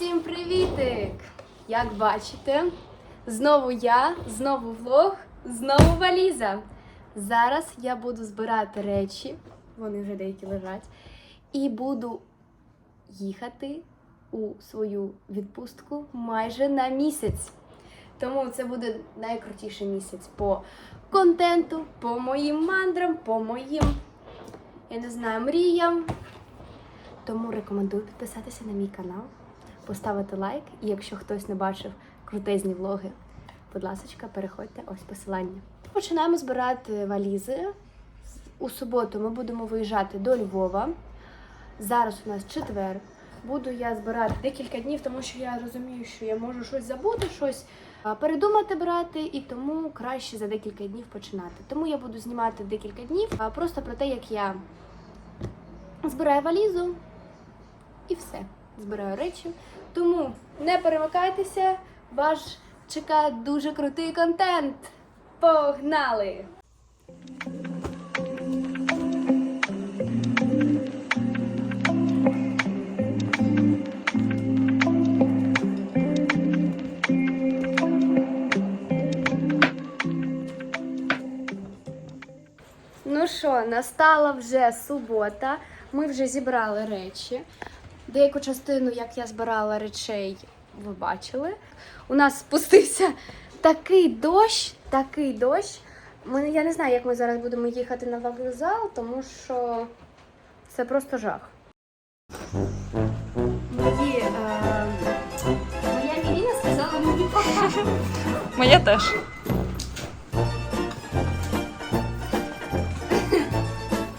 Усім привітик! Як бачите, знову я, знову влог, знову валіза. Зараз я буду збирати речі, вони вже деякі лежать, і буду їхати у свою відпустку майже на місяць. Тому це буде найкрутіший місяць по контенту, по моїм мандрам, по моїм, я не знаю, мріям. Тому рекомендую підписатися на мій канал, поставити лайк. І якщо хтось не бачив крутезні влоги, будь ласка, переходьте ось посилання. Починаємо збирати валізи. У суботу ми будемо виїжджати до Львова. Зараз у нас четвер. Буду я збирати декілька днів, тому що я розумію, що я можу щось забути, щось передумати брати, і тому краще за декілька днів починати. Тому я буду знімати декілька днів а, просто про те, як я збираю валізу, і все. Збираю речі. Тому не перемикайтеся, вас чекає дуже крутий контент. Погнали! Ну що, настала вже субота. Ми вже зібрали речі. Деяку частину, як я збирала речей, ви бачили. У нас спустився такий дощ, такий дощ. Ми, я не знаю, як ми зараз будемо їхати на вокзал, тому що це просто жах. Мої, е, моя Міріна сказала мені пока. Моя теж.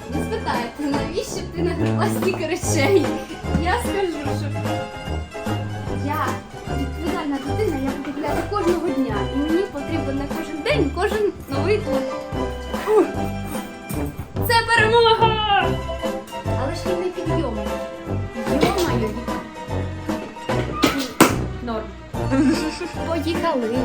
Ви спитаєте, навіщо ти нагнала стільки речей? Я скажу, що я відповідальна дитина, я буду гуляти кожного дня. І мені потрібен на кожен день кожен новий. Фу. Це перемога! Але ж він не підйомний. Йомаю. Норм. Поїхали.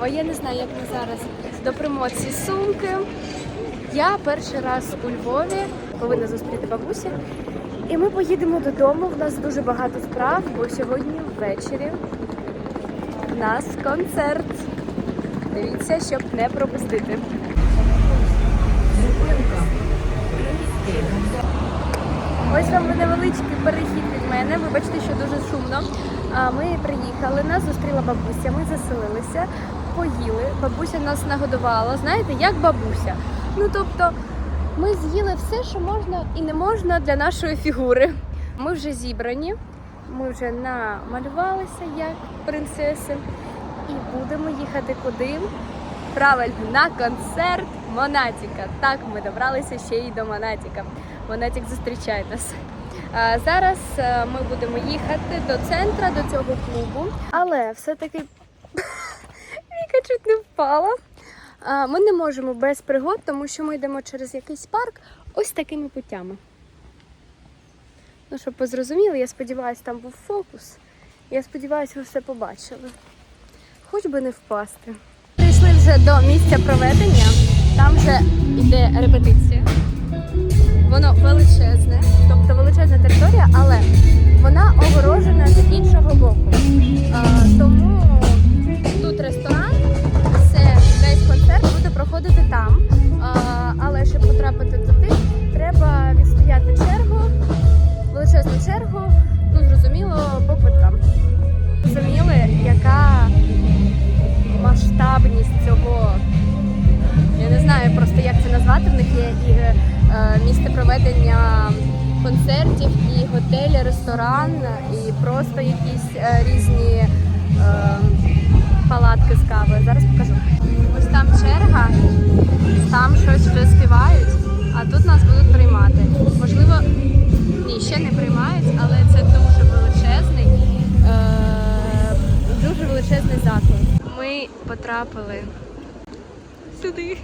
До Львова. Я не знаю, як ми зараз допримо ці сумки. Я перший раз у Львові повинна зустріти бабусі. І ми поїдемо додому. В нас дуже багато справ, бо сьогодні ввечері в нас концерт. Дивіться, щоб не пропустити. Ось вам невеличкий перехід від мене. Вибачте, що дуже шумно. Ми приїхали, нас зустріла бабуся. Ми заселилися, поїли. Бабуся нас нагодувала. Знаєте, як бабуся. Ну тобто, ми з'їли все, що можна і не можна для нашої фігури. Ми вже зібрані, ми вже намалювалися як принцеси, і будемо їхати куди? Правильно, на концерт Монатіка. Так, ми добралися ще й до Монатіка. Монатік зустрічає нас. Зараз е, ми будемо їхати до центра, до цього клубу. Але все-таки чуть не впала. Ми не можемо без пригод, тому що ми йдемо через якийсь парк ось такими путями. Ну, щоб ви зрозуміли, я сподіваюся, там був фокус. Я сподіваюся, ви все побачили. Хоч би не впасти. Прийшли вже до місця проведення. Там вже йде репетиція. Воно величезне, тобто величезна територія, але вона огорожена з іншого боку. Тому тут ресторан, проходити там. Але щоб потрапити туди, треба відстояти чергу, величезну чергу, ну зрозуміло, по квиткам. Зрозуміли, яка масштабність цього. Я не знаю просто як це назвати. В них є і е, місце проведення концертів, і готель, ресторан, і просто якісь е, різні е, чашки з кавою. Зараз покажу. Ось там черга, там щось вже співають, а тут нас будуть приймати. Можливо, ні, ще не приймають, але це дуже величезний, е- дуже величезний заклад. Ми потрапили сюди.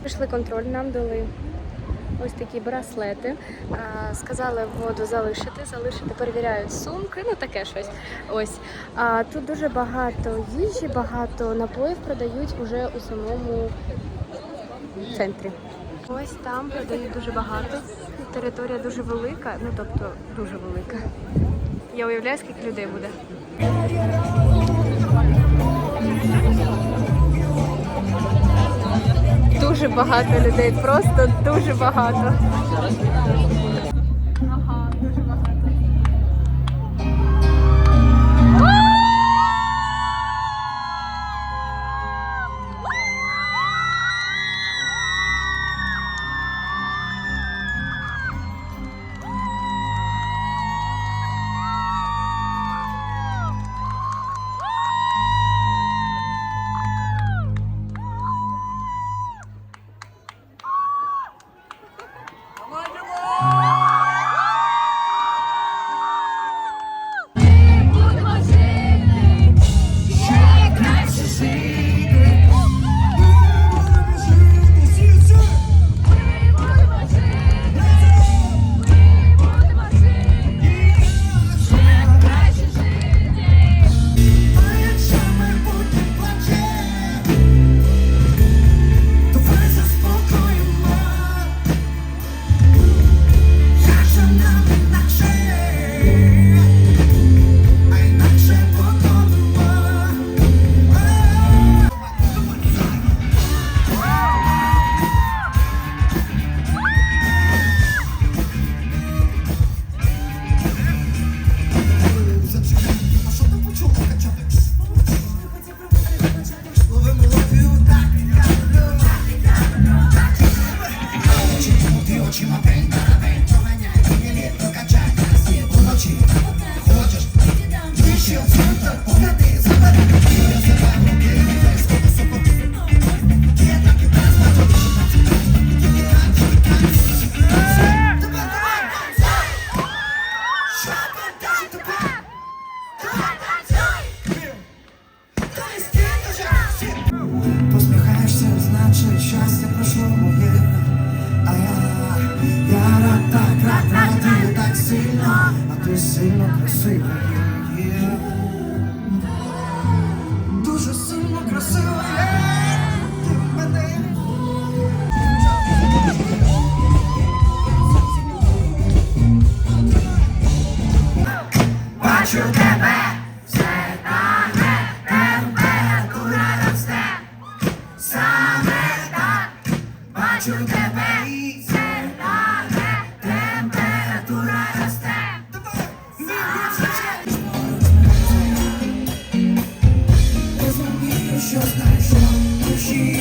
Прийшли контроль, нам дали ось такі браслети. Сказали воду залишити, залишити, перевіряють сумки, ну таке щось. Ось. А, тут дуже багато їжі, багато напоїв продають уже у самому центрі. Ось там продають дуже багато. Територія дуже велика, ну тобто дуже велика. Я уявляю, скільки людей буде. Дуже багато людей, просто дуже багато. що знайшов душі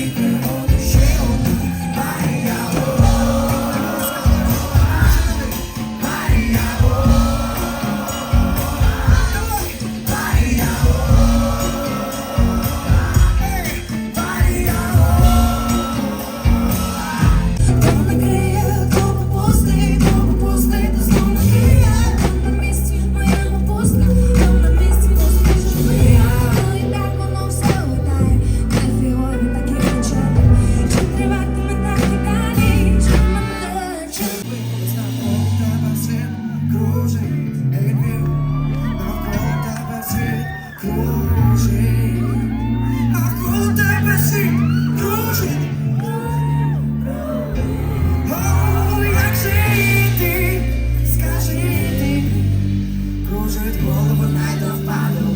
I don't follow.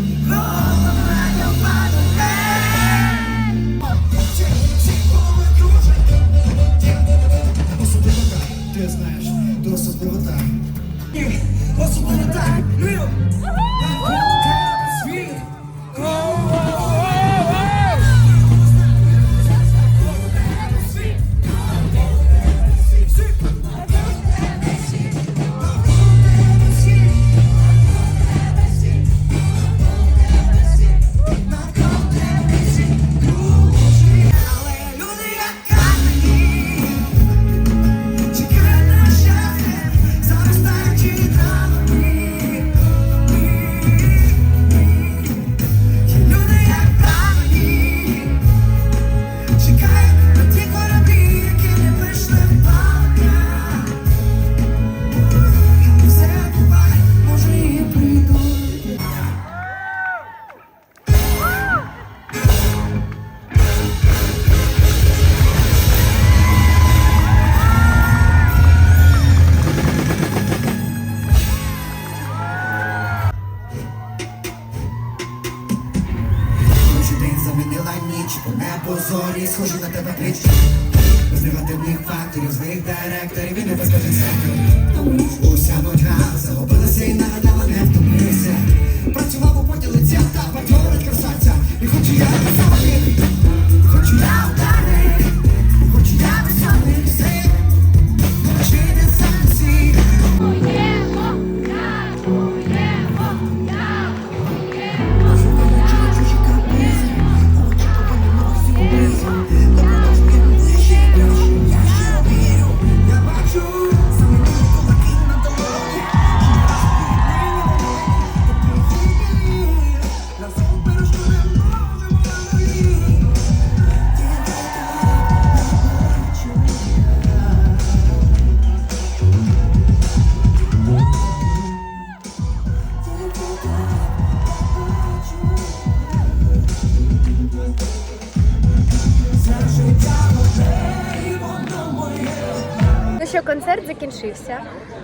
Що, концерт закінчився.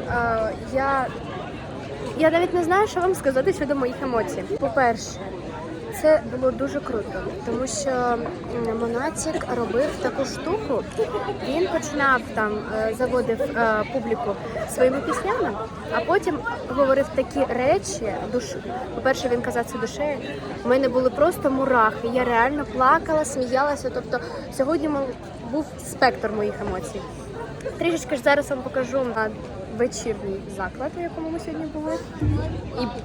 Е, я, я навіть не знаю, що вам сказати щодо моїх емоцій. По-перше, це було дуже круто, тому що Монатік робив таку штуку. Він починав там, е, заводив е, публіку своїми піснями, а потім говорив такі речі. Душ... По-перше, він казав це душею. У мене були просто мурахи. Я реально плакала, сміялася. Тобто сьогодні був спектр моїх емоцій. Трішечки ж зараз вам покажу а, вечірній заклад, у якому ми сьогодні були.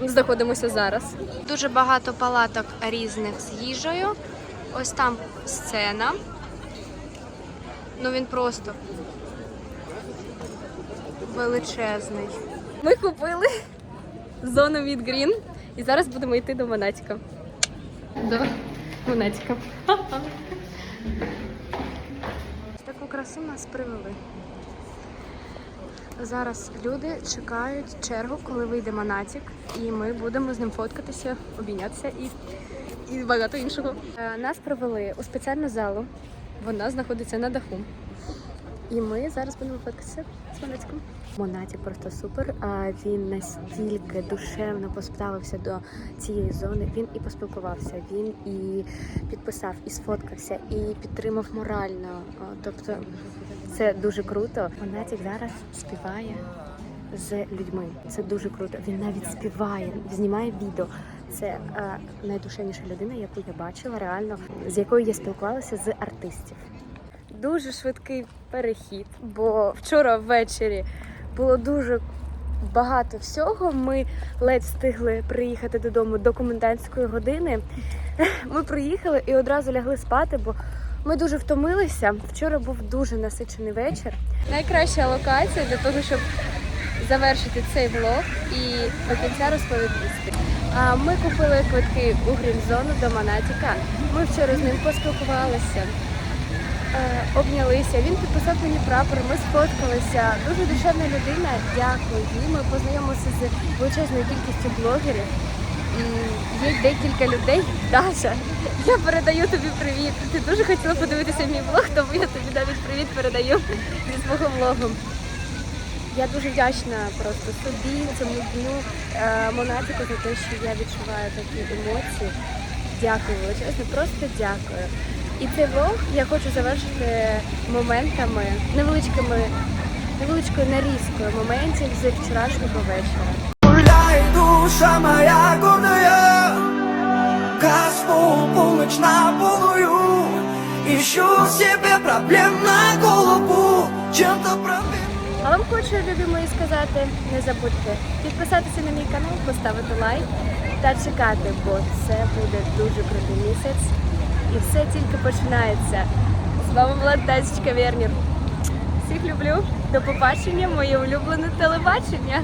І знаходимося зараз. Дуже багато палаток різних з їжею. Ось там сцена. Ну він просто величезний. Ми купили зону від Грін і зараз будемо йти до Монатіка. До Монатіка. Таку красу нас привели. Зараз люди чекають чергу, коли вийде Монатік, і ми будемо з ним фоткатися, обійнятися і, і багато іншого. Е, Нас привели у спеціальну залу. Вона знаходиться на даху. І ми зараз будемо фоткатися з Монатіком. Монатік просто супер. Він настільки душевно поставився до цієї зони. Він і поспілкувався, він і підписав, і сфоткався, і підтримав морально. Тобто це дуже круто. Монатік зараз співає з людьми. Це дуже круто. Він навіть співає, знімає відео. Це найдушевніша людина, яку я бачила, реально з якою я спілкувалася з артистів. Дуже швидкий перехід, бо вчора ввечері було дуже багато всього. Ми ледь встигли приїхати додому до комендантської години. Ми приїхали і одразу лягли спати, бо ми дуже втомилися. Вчора був дуже насичений вечір. Найкраща локація для того, щоб завершити цей влог і до кінця розповісти. Ми купили квитки у грін-зону до Монатіка. Ми вчора з ним поспілкувалися, обнялися. Він підписав мені прапор, ми сфоткалися. Дуже душевна людина. Дякую їй. Ми познайомилися з величезною кількістю блогерів. І є декілька людей. Даша, я передаю тобі привіт. Ти дуже хотіла подивитися мій влог, тому я тобі навіть привіт передаю зі свого влогу. Я дуже вдячна просто собі, цьому дню е, Монатику за те, що я відчуваю такі емоції. Дякую величезно, просто дякую. І цей влог я хочу завершити моментами, невеличкими, невеличкою нарізкою моментів з вчорашнього вечора. Гуляй, душа моя гордая Косму полночь на полную Ищу себе проблем на голову Чем-то проблем А вам хочу, любі мої, сказати, не забудьте підписатися на мій канал, поставити лайк та чекати, бо це буде дуже крутий місяць. І все тільки починається. З вами була Тасічка Вернір. Всіх люблю. До побачення, моє улюблене телебачення.